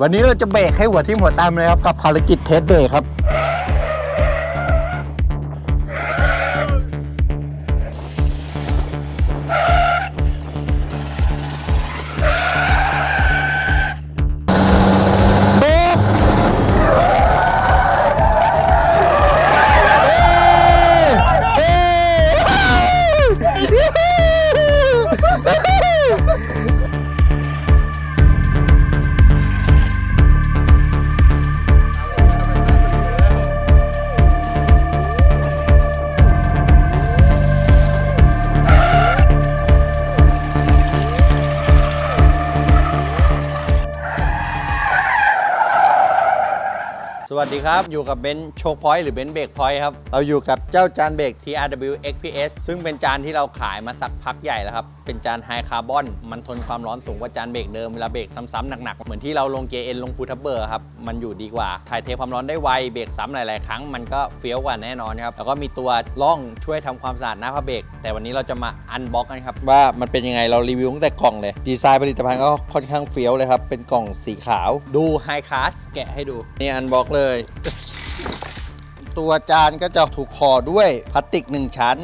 วันนี้เราจะเบรกให้หัวทิ่มหัวตามเลยครับกับภารกิจเทสเบรกครับ สวัสดีครับ อยู่กับเบนซ์โชคพอยต์หรือเบนซ์เบรกพอยต์ครับ เราอยู่กับเจ้าจานเบรก TRW XPS ซึ่งเป็นจานที่เราขายมาสักพักใหญ่แล้วครับ เป็นจานไฮคาร์บอน มันทนความร้อนสูงกว่าจานเบรกเดิม เวลาเบรกซ้ำๆหนักๆ เหมือนที่เราลงเกียร์เอ็นลงพูทับเบอร์ครับ มันอยู่ดีกว่า ถ่ายเทความร้อนได้ไว เบรกซ้ำหลายๆ ครั้ง มันก็เฟี้ยวกว่าแน่นอนครับ แล้วก็มีตัวล่องช่วยทำความสะอาดหน้าผ้าเบรก แต่วันนี้เราจะมาอันบ็อกกันครับว่ามันเป็นยังไง เรารีวิวตั้งแต่กล่องเลย ดีไซน์ผลิตภัณฑ์ก็ค่อนข้างเฟี้ยวเลยครับ เป็นกล่องสีขาว ดูไฮคลาสแกะให้ดู นี่อันบ็อกเลย ตัวจานก็จะถูกคอด้วยพลาสติก 1 ชั้น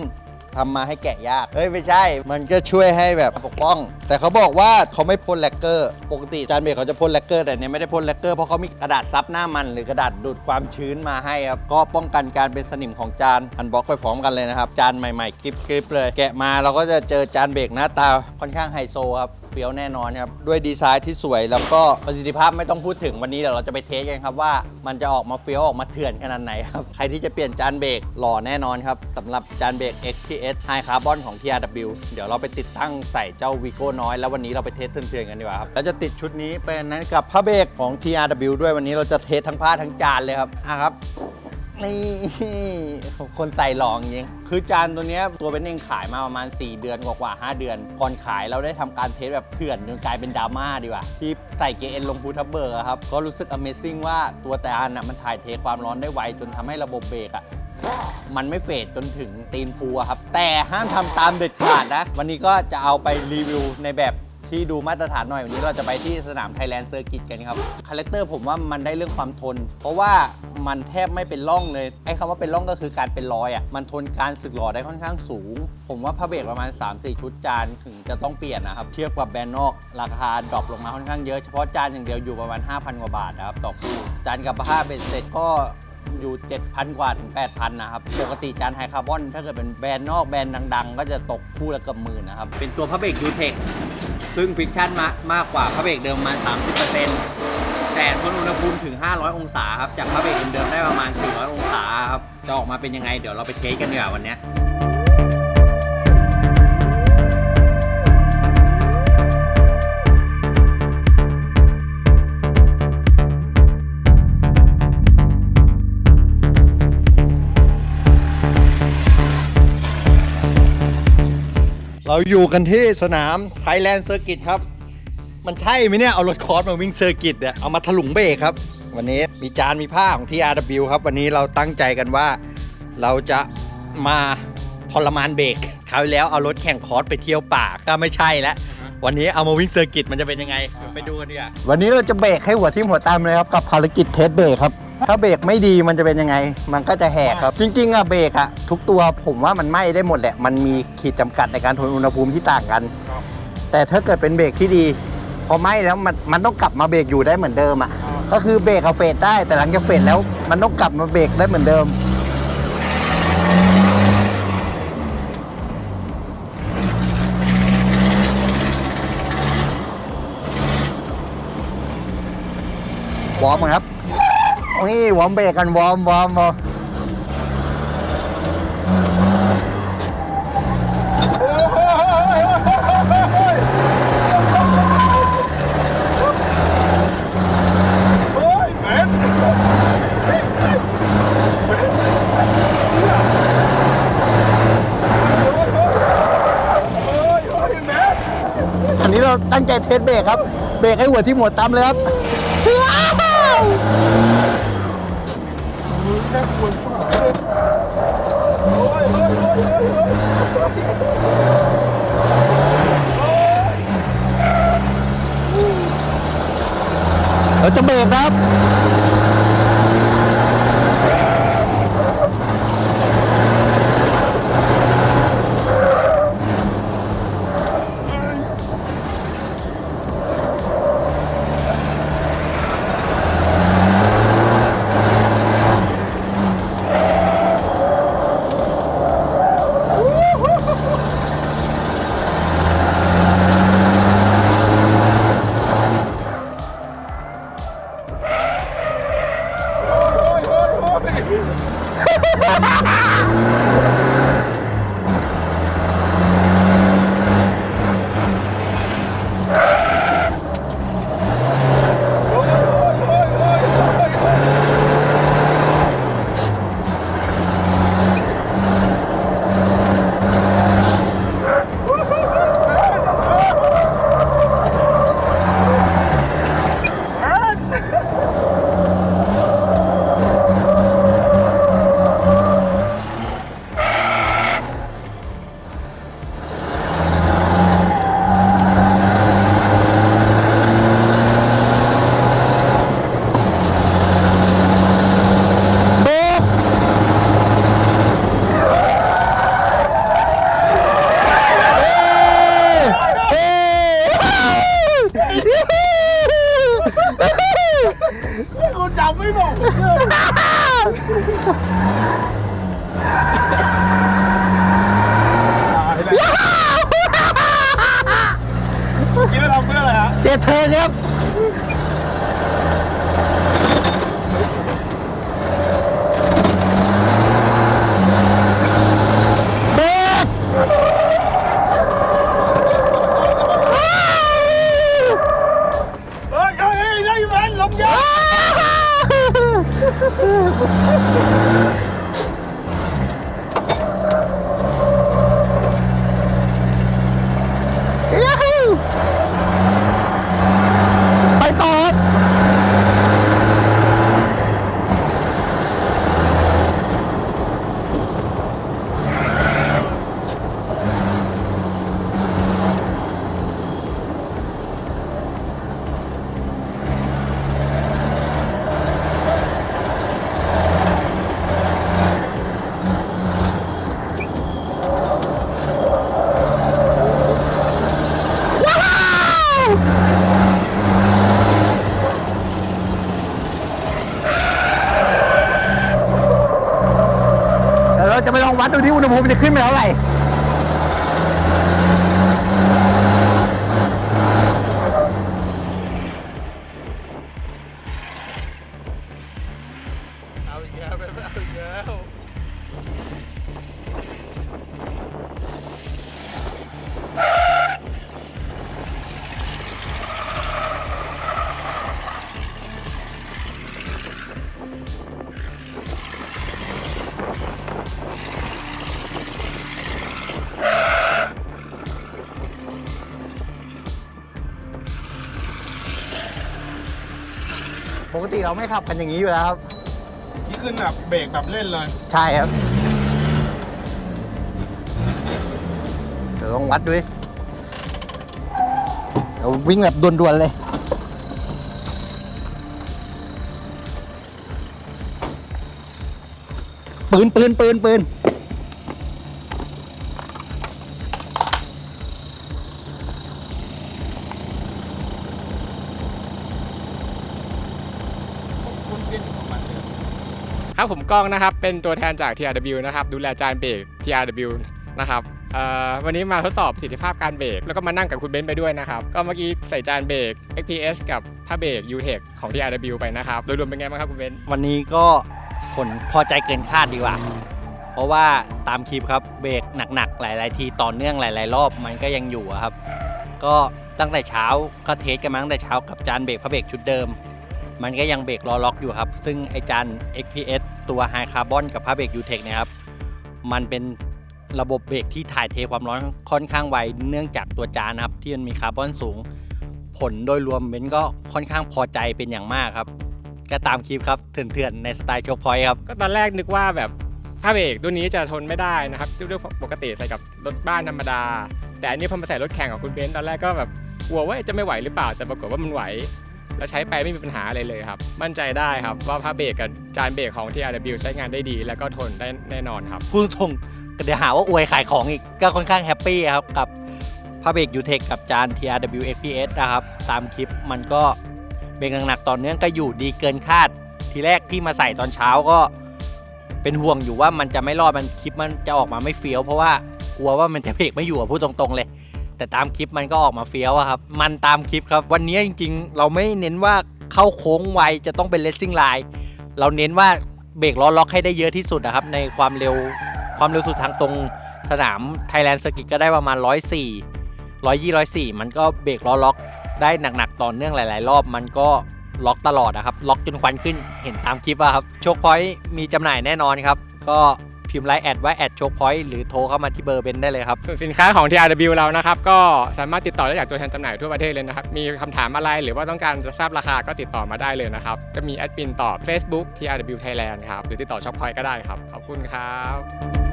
ทำมาให้แกะยากเฮ้ยไม่ใช่ มันก็ช่วยให้แบบปกป้อง แต่เขาบอกว่าเขาไม่พ่นแลกเกอร์ ปกติจานเบรกเขาจะพ่นแลกเกอร์แต่เนี่ยไม่ได้พ่นแลกเกอร์เพราะเขามีกระดาษซับหน้ามันหรือกระดาษดูดความชื้นมาให้ครับก็ป้องกันการเป็นสนิมของจานอันบ็อกไปพร้อมกันเลยนะครับจานใหม่ๆกริบๆเลย แกะมาเราก็จะเจอจานเบรกหน้าตาค่อนข้างไฮโซครับเฟี้ยวแน่นอนครับด้วยดีไซน์ที่สวยแล้วก็ประสิทธิภาพไม่ต้องพูดถึงวันนี้เดี๋ยวเราจะไปเทสกันครับว่ามันจะออกมาเฟี้ยวออกมาเถื่อนขนาดไหนครับใครที่จะเปลี่ยนจานเบรกหล่อแน่นอนครับสำหรับจานเบรก XPS High Carbon ของ TRW เดี๋ยวเราไปติดตั้งใส่เจ้า Vigo น้อย แล้ววันนี้เราไปเทสเถื่อนๆกันดีกว่าครับ แล้วจะติดชุดนี้เป็นนั้นกับผ้าเบรกของ TRW ด้วยวันนี้เราจะเทสทั้งผ้าทั้งจานเลยครับ อะครับนี่คนใส่หลองจริงคือจานตัวเนี้ยตัวเป็นเองขายมาประมาณ 4 เดือนกว่าๆ5เดือน ก่อนขายเราได้ทำการเทสแบบเถื่อนจนกลายเป็นดราม่าดีกว่า ที่ใส่เกเอ็นลงพูทับเบอร์อะครับ ก็รู้สึก Amazing ว่าตัวแต่อันน่ะมันถ่ายเทความร้อนได้ไวจนทำให้ระบบเบรกอะ มันไม่เฟดจนถึงตีนพูอะครับ แต่ห้ามทำตามเด็ดขาดนะ วันนี้ก็จะเอาไปรีวิวในแบบที่ดูมาตรฐานหน่อย วันนี้เราจะไปที่สนามไทยแลนด์เซอร์กิตกันครับ คาแรคเตอร์ผมว่ามันได้เรื่องความทน เพราะว่ามันแทบไม่เป็นร่องเลย ไอ้คำว่าเป็นร่องก็คือการเป็นรอยอะ มันทนการสึกหรอได้ค่อนข้างสูง ผมว่าพระเบรกประมาณ 3-4 ชุดจานถึงจะต้องเปลี่ยนนะครับ เทียบกับแบรนด์นอกราคาดรอปลงมาค่อนข้างเยอะ เฉพาะจานอย่างเดียวอยู่ประมาณ 5,000 กว่าบาทนะครับต่อคู่ จานกับผ้าเบ็ดเสร็จก็ อยู่ 7,000 กว่าถึง 8,000 นะครับ ปกติจานไฮคาร์บอน ถ้าเกิดเป็นแบรนด์นอกแบรนด์ดัง ๆ ก็จะตกคู่ละเกือบหมื่นนะครับ เป็นตัวพระเบรกยูเทคซึ่งฟิกชั่นมามากกว่าพระเบรกเดิมประมาณ 30%แต่ทนอุณหภูมิถึง 500 องศาครับ จากพระเบรกเดิมๆได้ประมาณ 400 องศาครับ จะออกมาเป็นยังไงเดี๋ยวเราไปเทสกันดีกว่าวันนี้ เราอยู่กันที่สนาม Thailand Circuit ครับ มันใช่ไหมเนี่ย เอารถคอร์สมาวิ่งเซอร์กิตเนี่ยเอามาถลุงเบรกครับ วันนี้มีจานมีผ้าของ TRW ครับ วันนี้เราตั้งใจกันว่าเราจะมาทรมานเบรกคราวแล้วเอารถแข่งคอร์สไปเที่ยวป่าก็ไม่ใช่แล้ววันนี้เอามาวิ่งเซอร์กิตมันจะเป็นยังไง ไปดูกันดีกว่าวันนี้เราจะเบรกให้หัวที่มหัวตามเลยครับกับภารกิจเทสเบรกครับ ถ้าเบรกไม่ดีมันจะเป็นยังไง มันก็จะแหกครับ จริงๆอะเบรกอะทุกตัวผมว่ามันไหม้ได้หมดแหละ มันมีขีดจำกัดในการทนอุณหภูมิที่ต่างกันแต่ถ้าเกิดเป็นเบรกที่ดี พอไหม้แล้วมันมันต้องกลับมาเบรกอยู่ได้เหมือนเดิมอะก็คือเบรกอะเฟดได้แต่หลังจากเฟดแล้ว มันต้องกลับมาเบรกได้เหมือนเดิม วอร์มครับ นี่วอร์มเบรกกันวอร์มวอร์มวอร์มอันนี้เราตั้งใจเทสเบรกครับ เบรกให้หัวที่หมดตามเลยครับ ว้าวเราจะเบรกครับรกเอ้ย กูจำไม่บอกผมเลยคิดว่าทำเพื่อ อะไรฮะเจเธอครับเบรกเฮ้ยเฮ้ยเฮ้ยได้แวนลมยา วัดดูดิอุณหภูมิจะขึ้นไปเท่าไหร่ ปกติเราไม่ขับกันอย่างนี้อยู่แล้วครับ ที่ขึ้นแบบเบรกแบบเล่นเลยใช่ครับ เดี๋ยวลองวัดดูดิเดี๋ยววิ่งแบบด่วนๆเลย ปืนปืนปืนปืน ครับผมกล้องนะครับเป็นตัวแทนจาก TRW นะครับดูแลจานเบรก TRW นะครับวันนี้มาทดสอบประสิทธิภาพการเบรกแล้วก็มานั่งกับคุณเบนซ์ไปด้วยนะครับ ก็เมื่อกี้ใส่จานเบรก XPS กับผ้าเบรก UTEC ของ TRW ไปนะครับ โดยรวมเป็นไงบ้างครับคุณเบนซ์วันนี้ก็ผลพอใจเกินคาดดีกว่า เพราะว่าตามคลิปครับเบรกหนักๆ หลาย ๆ ทีต่อเนื่องหลาย ๆ รอบมันก็ยังอยู่ครับ ก็ตั้งแต่เช้าก็เทสกันมาตั้งแต่เช้ากับจานเบรกพระเบรกชุดเดิม มันก็ยังเบรกล้อล็อกอยู่ครับ ซึ่งไอจาน XPS ตัว High Carbon กับพระเบรก UTEC เนะครับ มันเป็นระบบเบรกที่ถ่ายเทความร้อนค่อนข้างไว เนื่องจากตัวจานครับ ที่มันมีคาร์บอนสูง ผลโดยรวมเบนก็ค่อนข้างพอใจเป็นอย่างมากครับ ก็ตามคลิปครับเถื่อนๆในสไตล์โชว์พอยต์ครับ ก็ตอนแรกนึกว่าแบบผ้าเบรกตัวนี้จะทนไม่ได้นะครับด้วยปกติใส่กับรถบ้านธรรมดา แต่อันนี้พอมาใส่รถแข่งกับคุณเบนซ์ตอนแรกก็แบบกลัวว่าจะไม่ไหวหรือเปล่าแต่ปรากฏว่ามันไหว แล้วใช้ไปไม่มีปัญหาอะไรเลยครับ มั่นใจได้ครับว่าผ้าเบรกกับจานเบรกของ TRW ใช้งานได้ดี แล้วก็ทนได้แน่นอนครับ พูดตรงเดี๋ยวหาว่าอวยขายของอีกก็ค่อนข้างแฮปปี้ครับ กับผ้าเบรกยูเทคกับจาน TRW XPS นะครับ ตามคลิปมันก็เบรกหนักๆต่อเนื่องก็อยู่ดีเกินคาด ทีแรกที่มาใส่ตอนเช้าก็เป็นห่วงอยู่ว่ามันจะไม่รอดมันคลิปมันจะออกมาไม่เฟี้ยวเพราะว่ากลัวว่ามันจะเบรกไม่อยู่อะพูดตรงๆเลย แต่ตามคลิปมันก็ออกมาเฟี้ยวอะครับ มันตามคลิปครับ วันนี้จริง ๆ เราไม่เน้นว่าเข้าโค้งไวจะต้องเป็นเลสซิ่งไลน์เราเน้นว่าเบรกล้อล็อกให้ได้เยอะที่สุดนะครับ ในความเร็วความเร็วสุดทางตรงสนาม Thailand Circuit ก็ได้ประมาณ 104 120 104 มันก็เบรกล้อล็อกได้หนักๆต่อเนื่องหลาย ๆ รอบมันก็ล็อกตลอดนะครับ ล็อกจนควันขึ้นเห็นตามคลิปอะครับ โชคพอยต์มีจำหน่ายแน่นอนครับ ก็ พิมพ์ไลน์แอดว่าแอดโชคพอยต์หรือโทรเข้ามาที่เบอร์เบนได้เลยครับ ส่วนสินค้าของ TRW เรานะครับ ก็สามารถติดต่อได้จากตัวแทนจำหน่ายทั่วประเทศเลยนะครับ มีคำถามอะไรหรือว่าต้องการจะทราบราคาก็ติดต่อมาได้เลยนะครับ จะมีแอดมินตอบ Facebook TRW Thailand ครับ หรือติดต่อช็อปพอยต์ก็ได้ครับ ขอบคุณครับ